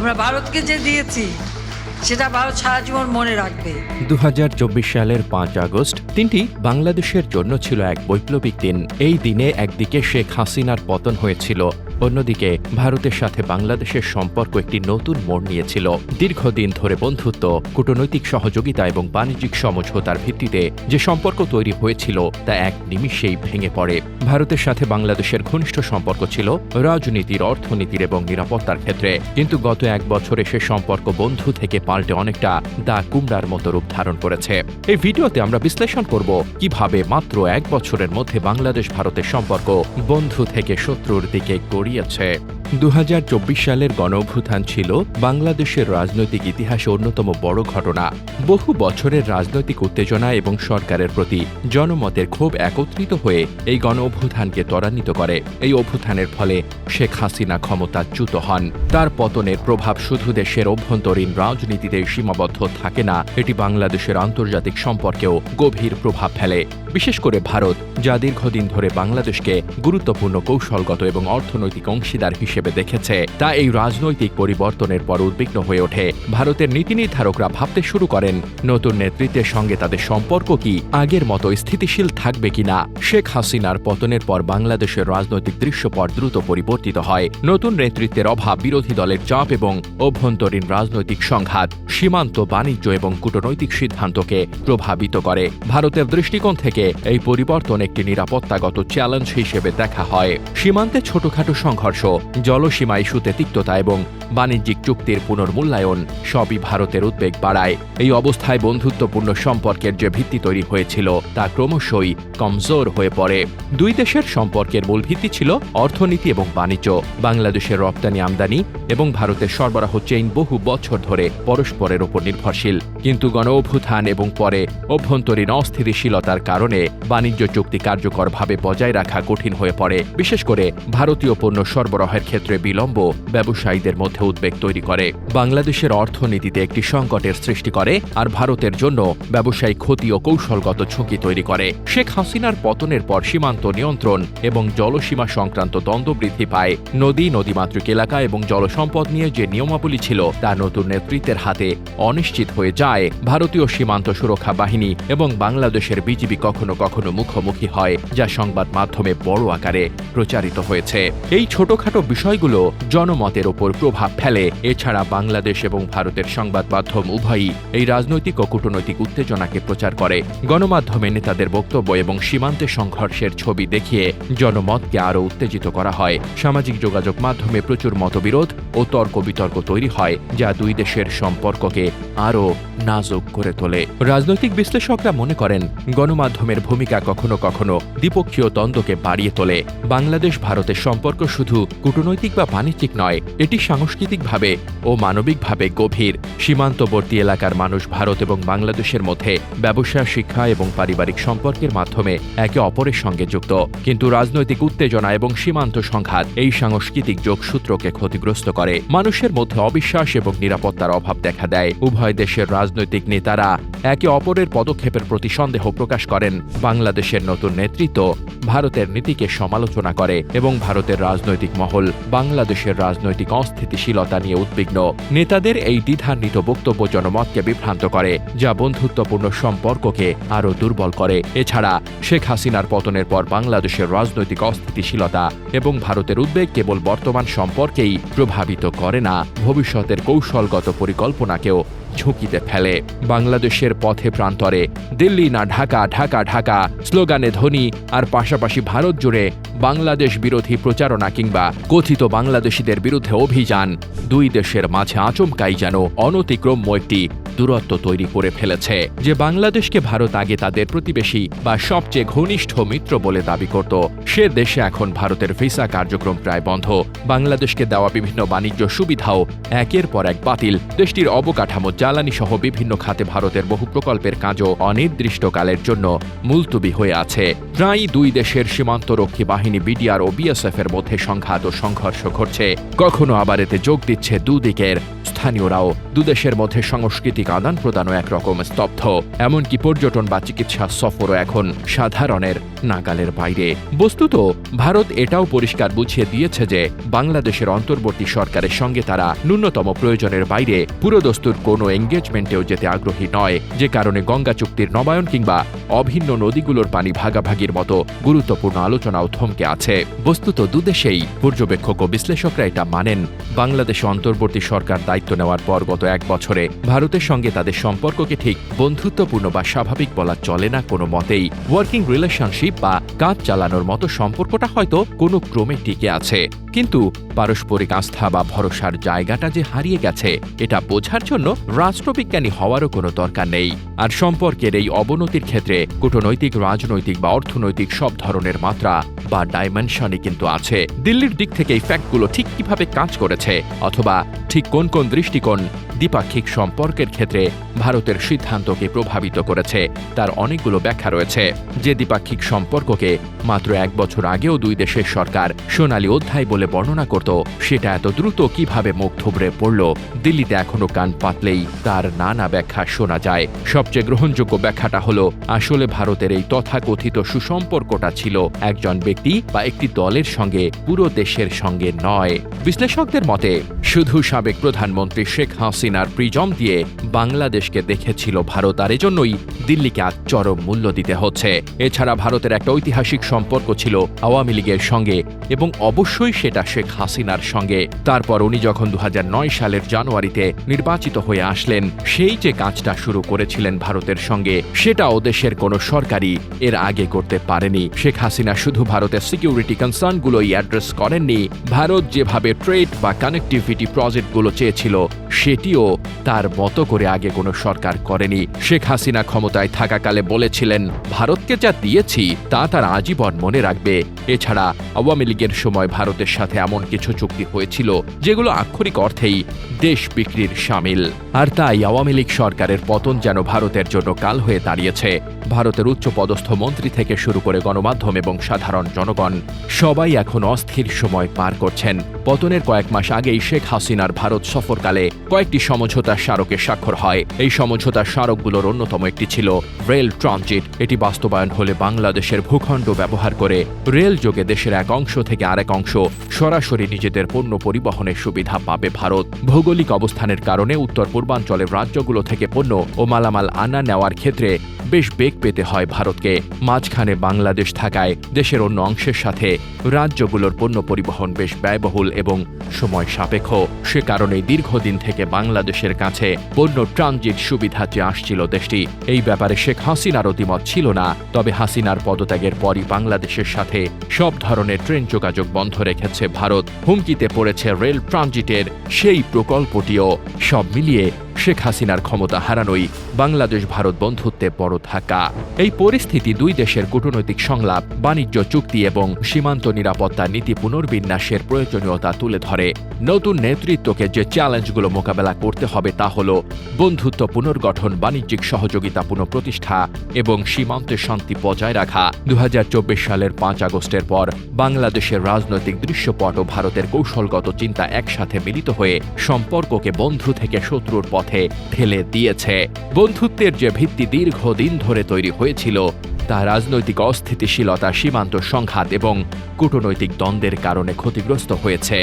আমরা ভারতকে যে দিয়েছি, সেটা ভারত সারা জীবন মনে রাখবে। দু হাজার চব্বিশ সালের পাঁচ আগস্ট তিনটি বাংলাদেশের জন্য ছিল এক বৈপ্লবিক দিন। এই দিনে একদিকে শেখ হাসিনার পতন হয়েছিল অন্যদিকে, ভারতের সাথে বাংলাদেশের সম্পর্ক একটি নতুন মোড় নিয়েছিল। দীর্ঘদিন ধরে বন্ধুত্ব, কূটনৈতিক সহযোগিতা এবং বাণিজ্যিক সমঝোতার ভিত্তিতে যে সম্পর্ক তৈরি হয়েছিল, তা এক নিমিষেই ভেঙে পড়ে। ভারতের সাথে বাংলাদেশের ঘনিষ্ঠ সম্পর্ক ছিল রাজনীতির, অর্থনীতির এবং নিরাপত্তার ক্ষেত্রে। কিন্তু গত এক বছরে সে সম্পর্ক বন্ধু থেকে পাল্টে অনেকটা দা কুমড়ার মতো রূপ ধারণ করেছে। এই ভিডিওতে আমরা বিশ্লেষণ করব কীভাবে মাত্র এক বছরের মধ্যে বাংলাদেশ ভারতের সম্পর্ক বন্ধু থেকে শত্রুর দিকে গড়িয়েছে দু হাজার চব্বিশ সালের গণঅভ্যুত্থান ছিল বাংলাদেশের রাজনৈতিক ইতিহাসে অন্যতম বড় ঘটনা। বহু বছরের রাজনৈতিক উত্তেজনা এবং সরকারের প্রতি জনমতের ক্ষোভ একত্রিত হয়ে এই গণ অভ্যুত্থানকে ত্বরান্বিত করে। এই অভ্যুত্থানের ফলে শেখ হাসিনা ক্ষমতাচ্যুত হন। তার পতনের প্রভাব শুধু দেশের অভ্যন্তরীণ রাজনীতিতে সীমাবদ্ধ থাকে না, এটি বাংলাদেশের আন্তর্জাতিক সম্পর্কেও গভীর প্রভাব ফেলে। বিশেষ করে ভারত, যা দীর্ঘদিন ধরে বাংলাদেশকে গুরুত্বপূর্ণ কৌশলগত এবং অর্থনৈতিক অংশীদার হিসেবে দেখেছে। তা এই রাজনৈতিক পরিবর্তনের পর উদ্বিগ্ন হয়ে ওঠে। ভারতের নীতি নির্ধারকরা ভাবতে শুরু করেন, নতুন নেতৃত্বের সঙ্গে তাদের সম্পর্ক কি আগের মতো স্থিতিশীল থাকবে কিনা? শেখ হাসিনার পতনের পর বাংলাদেশের রাজনৈতিক দৃশ্যপট দ্রুত পরিবর্তিত হয়। নতুন নেতৃত্বের অভাব বিরোধী দলের চাপ এবং অভ্যন্তরীণ রাজনৈতিক সংঘাত, সীমান্ত বাণিজ্য এবং কূটনৈতিক সিদ্ধান্তকে প্রভাবিত করে। ভারতের দৃষ্টিকোণ থেকে এই পরিবর্তন একটি নিরাপত্তাগত চ্যালেঞ্জ হিসেবে দেখা হয়। সীমান্তে ছোটখাটো সংঘর্ষ জলসীমা ইস্যুতে তিক্ততা এবং বাণিজ্যিক চুক্তির পুনর্মূল্যায়ন সবই ভারতের উদ্বেগ বাড়ায়। এই অবস্থায় বন্ধুত্বপূর্ণ সম্পর্কের যে ভিত্তি তৈরি হয়েছিল, তা ক্রমশই কমজোর হয়ে পড়ে। দুই দেশের সম্পর্কের মূল ভিত্তি ছিল অর্থনীতি এবং বাণিজ্য। বাংলাদেশের রপ্তানি আমদানি এবং ভারতের সরবরাহ চেইন বহু বছর ধরে পরস্পরের ওপর নির্ভরশীল। কিন্তু গণ অভ্যুত্থান এবং পরে অভ্যন্তরীণ অস্থিতিশীলতার কারণে বাণিজ্য চুক্তি কার্যকরভাবে বজায় রাখা কঠিন হয়ে পড়ে। বিশেষ করে ভারতীয় পণ্য সরবরাহের ক্ষেত্রে বিলম্ব ব্যবসায়ীদের মধ্যে উদ্বেগ তৈরি করে। বাংলাদেশের অর্থনীতিতে একটি সংকটের সৃষ্টি করে আর ভারতের জন্য ব্যবসায়িক ক্ষতি ও কৌশলগত ঝুঁকি তৈরি করে। শেখ হাসিনার পতনের পর সীমান্ত নিয়ন্ত্রণ এবং জলসীমা সংক্রান্ত দ্বন্দ্ব বৃদ্ধি পায়। নদী, নদীমাতৃক এলাকা এবং জলসম্পদ নিয়ে যে নিয়মাবলী ছিল, তা নতুন নেতৃত্বের হাতে অনিশ্চিত হয়ে যায়। ভারতীয় সীমান্ত সুরক্ষা বাহিনী এবং বাংলাদেশের বিজিবি কখনো কখনো মুখোমুখি হয়, যা সংবাদ মাধ্যমে বড় আকারে প্রচারিত হয়েছে। এই ছোটখাটো বিষয়গুলো জনমতের ওপর প্রভাব ফেলে। এছাড়া বাংলাদেশ এবং ভারতের সংবাদ মাধ্যম উভয়ই এই রাজনৈতিক ও কূটনৈতিক উত্তেজনাকে প্রচার করে। গণমাধ্যমে নেতাদের বক্তব্য এবং সীমান্তে সংঘর্ষের ছবি দেখিয়ে জনমতকে আরও উত্তেজিত করা হয়। সামাজিক যোগাযোগ মাধ্যমে প্রচুর মতবিরোধ ও তর্ক বিতর্ক তৈরি হয়, যা দুই দেশের সম্পর্ককে আরও নাজুক করে তোলে। রাজনৈতিক বিশ্লেষকরা মনে করেন, গণমাধ্যমের ভূমিকা কখনো কখনো দ্বিপক্ষীয় দ্বন্দ্বকে বাড়িয়ে তোলে। বাংলাদেশ ভারতের সম্পর্ক শুধু কূটনৈতিক বা বাণিজ্যিক নয়, এটি সাংস্কৃতিকভাবে ও মানবিকভাবে গভীর। সীমান্তবর্তী এলাকার মানুষ ভারত এবং বাংলাদেশের মধ্যে ব্যবসা, শিক্ষা এবং পারিবারিক সম্পর্কের মাধ্যমে একে অপরের সঙ্গে যুক্ত। কিন্তু রাজনৈতিক উত্তেজনা এবং সীমান্ত সংঘাত এই সাংস্কৃতিক যোগসূত্রকে ক্ষতিগ্রস্ত করে। মানুষের মধ্যে অবিশ্বাস এবং নিরাপত্তার অভাব দেখা দেয়। উভয় দেশের রাজনৈতিক নেতারা একে অপরের পদক্ষেপের প্রতি সন্দেহ প্রকাশ করেন। বাংলাদেশের নতুন নেতৃত্ব ভারতের নীতিকে সমালোচনা করে এবং ভারতের রাজনৈতিক মহল বাংলাদেশের রাজনৈতিক অস্থিতিশীলতা নিয়ে উদ্বিগ্ন। নেতাদের এই দ্বিধান্বিত বক্তব্য জনমতকে বিভ্রান্ত করে, যা বন্ধুত্বপূর্ণ সম্পর্ককে আরও দুর্বল করে। এছাড়া, শেখ হাসিনার পতনের পর বাংলাদেশের রাজনৈতিক অস্থিতিশীলতা এবং ভারতের উদ্বেগ কেবল বর্তমান সম্পর্কেই প্রভাবিত করে না, ভবিষ্যতের কৌশলগত পরিকল্পনাকেও ঝুঁকিতে ফেলে। বাংলাদেশের পথে প্রান্তরে দিল্লি না ঢাকা ঢাকা ঢাকা, স্লোগানে ধ্বনি আর পাশাপাশি ভারত জুড়ে বাংলাদেশ বিরোধী প্রচারণা কিংবা কথিত বাংলাদেশিদের বিরুদ্ধে অভিযান। দুই দেশের মাঝে আচমকাই যেন অনতিক্রম্য একটি দূরত্ব তৈরি করে ফেলেছে। যে বাংলাদেশকে ভারত আগে তাদের প্রতিবেশী বা সবচেয়ে ঘনিষ্ঠ মিত্র বলে দাবি করত, সে দেশে এখন ভারতের ভিসা কার্যক্রম প্রায় বন্ধ। বাংলাদেশকে দেওয়া বিভিন্ন বাণিজ্য সুবিধাও একের পর এক বাতিল। দেশটির অবকাঠামো জ্বালানি সহ বিভিন্ন খাতে ভারতের বহু প্রকল্পের কাজও অনির্দিষ্টকালের জন্য মুলতুবি হয়ে আছে। প্রায় দুই দেশের সীমান্তরক্ষী বাহিনী বিডিআর ও বিএসএফ এর মধ্যে সংঘাত ও সংঘর্ষ ঘটছে। কখনো আবার এতে যোগ দিচ্ছে দুদিকের। স্থানীয়রাও দুদেশের মধ্যে সাংস্কৃতিক আদান প্রদানও একরকম স্তব্ধ। এমনকি পর্যটন বা চিকিৎসা সফরও এখন সাধারণের নাগালের বাইরে। বস্তুত, ভারত এটাও পরিষ্কার বুঝিয়ে দিয়েছে যে, বাংলাদেশের অন্তর্বর্তী সরকারের সঙ্গে তারা ন্যূনতম প্রয়োজনের বাইরে পুরোদস্তুর কোনো এঙ্গেজমেন্টেও যেতে আগ্রহী নয়। যে কারণে গঙ্গা চুক্তির নবায়ন কিংবা অভিন্ন নদীগুলোর পানি ভাগাভাগির মতো গুরুত্বপূর্ণ আলোচনাও থমকে আছে। বস্তুত দুদেশেই পর্যবেক্ষক ও বিশ্লেষকরা এটা মানেন। বাংলাদেশে অন্তর্বর্তী সরকার দায়িত্ব নেওয়ার পর গত এক বছরে ভারতের সঙ্গে তাদের সম্পর্ককে ঠিক বন্ধুত্বপূর্ণ বা স্বাভাবিক বলা চলে না কোনো মতেই। ওয়ার্কিং রিলেশনশিপ বা কাজ চালানোর মতো সম্পর্কটা হয়তো কোনো ক্রমে টিকে আছে। কিন্তু পারস্পরিক আস্থা বা ভরসার জায়গাটা যে হারিয়ে গেছে, এটা বোঝার জন্য রাষ্ট্রবিজ্ঞানী হওয়ারও কোনো দরকার নেই। আর সম্পর্কের এই অবনতির ক্ষেত্রে কূটনৈতিক, রাজনৈতিক বা অর্থনৈতিক সব ধরনের মাত্রা বা ডাইমেনশনই কিন্তু আছে। দিল্লির দিক থেকে এই ফ্যাক্টগুলো ঠিক কীভাবে কাজ করেছে, অথবা ঠিক কোন কোন দৃষ্টিকোণ দ্বিপাক্ষিক সম্পর্কের ক্ষেত্রে ভারতের সিদ্ধান্তকে প্রভাবিত করেছে, তার অনেকগুলো ব্যাখ্যা রয়েছে। যে দ্বিপাক্ষিক সম্পর্ককে মাত্র এক বছর আগেও দুই দেশের সরকার সোনালী অধ্যায় বলে বর্ণনা করত, সেটা এত দ্রুত কীভাবে মুখ থুবড়ে পড়ল, দিল্লিতে এখনও কান পাতলেই তার নানা ব্যাখ্যা শোনা যায়। সবচেয়ে গ্রহণযোগ্য ব্যাখ্যাটা হলো, আসলে ভারতের এই তথাকথিত সুসম্পর্কটা ছিল একজন ব্যক্তি বা একটি দলের সঙ্গে, পুরো দেশের সঙ্গে নয়। বিশ্লেষকদের মতে, শুধু সাবেক প্রধানমন্ত্রী শেখ হাসিনার প্রিজম দিয়ে বাংলাদেশকে দেখেছিল ভারত, আর এজন্যই দিল্লিকে আজ চরম মূল্য দিতে হচ্ছে। এছাড়া ভারতের একটা ঐতিহাসিক সম্পর্ক ছিল আওয়ামী লীগের সঙ্গে, এবং অবশ্যই সেটা শেখ হাসিনার সঙ্গে। তারপর উনি যখন দু হাজার নয় সালের জানুয়ারিতে নির্বাচিত হয়ে আসলেন, সেই যে কাজটা শুরু করেছিলেন ভারতের সঙ্গে, সেটাও দেশের কোনো সরকারই এর আগে করতে পারেনি। শেখ হাসিনা শুধু ভারতের সিকিউরিটি কনসার্নগুলোই অ্যাড্রেস করেননি। ভারত যেভাবে ট্রেড বা কানেক্টিভিটি প্রজেক্টগুলো চেয়েছিল, সেটিও তার মতো করে আগে কোনো সরকার করেনি। শেখ হাসিনা ক্ষমতায় থাকাকালে বলেছিলেন, ভারতকে যা দিয়েছি, তা তার আজীবন মনে রাখবে। এছাড়া আওয়ামী লীগের সময় ভারতের সাথে এমন কিছু চুক্তি হয়েছিল, যেগুলো আক্ষরিক অর্থেই দেশ বিক্রির সামিল। আর তাই আওয়ামী লীগ সরকারের পতন যেন ভারতের জন্য কাল হয়ে দাঁড়িয়েছে। ভারতের উচ্চপদস্থ মন্ত্রী থেকে শুরু করে গণমাধ্যম এবং সাধারণ জনগণ। সবাই এখন অস্থির সময় পার করছেন। পতনের কয়েক মাস আগেই শেখ হাসিনার ভারত সফরকালে কয়েকটি সমঝোতা স্মারকে স্বাক্ষর হয়। এই সমঝোতার স্মারকগুলোর অন্যতম একটি ছিল রেল ট্রানজিট। এটি বাস্তবায়ন হলে বাংলাদেশের ভূখণ্ড ব্যবহার করে রেল যোগে দেশের এক অংশ থেকে আরেক অংশ সরাসরি নিজেদের পণ্য পরিবহনের সুবিধা পাবে ভারত। ভৌগোলিক অবস্থানের কারণে উত্তর পূর্বাঞ্চলের রাজ্যগুলো থেকে পণ্য ও মালামাল আনা নেওয়ার ক্ষেত্রে বেশ বেগ পেতে হয় ভারতকে। মাঝখানে বাংলাদেশ থাকায় দেশের অন্য অংশের সাথে রাজ্যগুলোর পণ্য পরিবহন বেশ ব্যয়বহুল এবং সময় সাপেক্ষ। সে কারণে দীর্ঘদিন থেকে বাংলাদেশের কাছে পণ্য ট্রানজিট সুবিধা চেয়ে আসছিল দেশটি, এই ব্যাপারে শেখ হাসিনার অতিমত ছিল না। তবে হাসিনার পদত্যাগের পরই বাংলাদেশের সাথে সব ধরনের ট্রেন যোগাযোগ বন্ধ রেখেছে ভারত। হুমকিতে পড়েছে রেল ট্রানজিটের সেই প্রকল্পটিও। সব মিলিয়ে শেখ হাসিনার ক্ষমতা হারানোই বাংলাদেশ ভারত বন্ধুত্বে বড় থাকা এই পরিস্থিতি দুই দেশের কূটনৈতিক সংলাপ, বাণিজ্য চুক্তি এবং সীমান্ত নিরাপত্তা নীতি পুনর্বিন্যাসের প্রয়োজনীয়তা তুলে ধরে। নতুন নেতৃত্বকে যে চ্যালেঞ্জগুলো মোকাবেলা করতে হবে তা হল বন্ধুত্ব পুনর্গঠন, বাণিজ্যিক সহযোগিতা পুনঃপ্রতিষ্ঠা এবং সীমান্তে শান্তি বজায় রাখা। দু হাজার চব্বিশ সালের পাঁচ আগস্টের পর বাংলাদেশের রাজনৈতিক দৃশ্যপট ও ভারতের কৌশলগত চিন্তা একসাথে মিলিত হয়ে সম্পর্ককে বন্ধু থেকে শত্রুর পথে ঠেলে দিয়েছে। বন্ধুত্বের যে ভিত্তি দীর্ঘদিন ধরে তৈরি হয়েছিল, তা রাজনৈতিক অস্থিতিশীলতা, সীমান্ত সংঘাত এবং কূটনৈতিক দ্বন্দ্বের কারণে ক্ষতিগ্রস্ত হয়েছে।